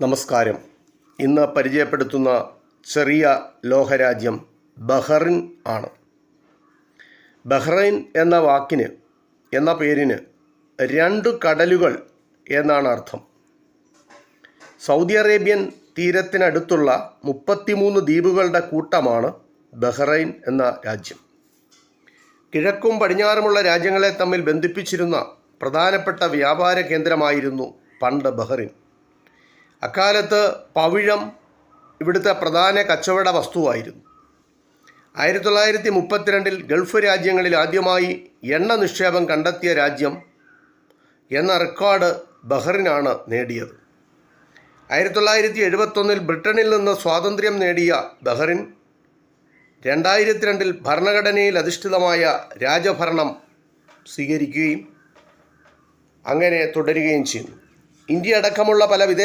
നമസ്കാരം. ഇന്ന് പരിചയപ്പെടുത്തുന്ന ചെറിയ ലോഹരാജ്യം ബഹ്റിൻ ആണ്. ബഹ്റൈൻ എന്ന വാക്കിന് എന്ന പേരിന് രണ്ട് കടലുകൾ എന്നാണ് അർത്ഥം. സൗദി അറേബ്യൻ തീരത്തിനടുത്തുള്ള മുപ്പത്തിമൂന്ന് ദ്വീപുകളുടെ കൂട്ടമാണ് ബഹ്റൈൻ എന്ന രാജ്യം. കിഴക്കും പടിഞ്ഞാറുമുള്ള രാജ്യങ്ങളെ തമ്മിൽ ബന്ധിപ്പിച്ചിരുന്ന പ്രധാനപ്പെട്ട വ്യാപാര കേന്ദ്രമായിരുന്നു പണ്ട് ബഹ്റിൻ. അക്കാലത്ത് പവിഴം ഇവിടുത്തെ പ്രധാന കച്ചവട വസ്തുവായിരുന്നു. ആയിരത്തി തൊള്ളായിരത്തി മുപ്പത്തിരണ്ടിൽ ഗൾഫ് രാജ്യങ്ങളിൽ ആദ്യമായി എണ്ണ നിക്ഷേപം കണ്ടെത്തിയ രാജ്യം എന്ന റെക്കോർഡ് ബഹ്റിനാണ് നേടിയത്. ആയിരത്തി തൊള്ളായിരത്തി എഴുപത്തൊന്നിൽ ബ്രിട്ടനിൽ നിന്ന് സ്വാതന്ത്ര്യം നേടിയ ബഹ്റിൻ രണ്ടായിരത്തി രണ്ടിൽ ഭരണഘടനയിൽ അധിഷ്ഠിതമായ രാജഭരണം സ്വീകരിക്കുകയും അങ്ങനെ തുടരുകയും ചെയ്യുന്നു ഇന്ത്യ അടക്കമുള്ള പല വിദേശ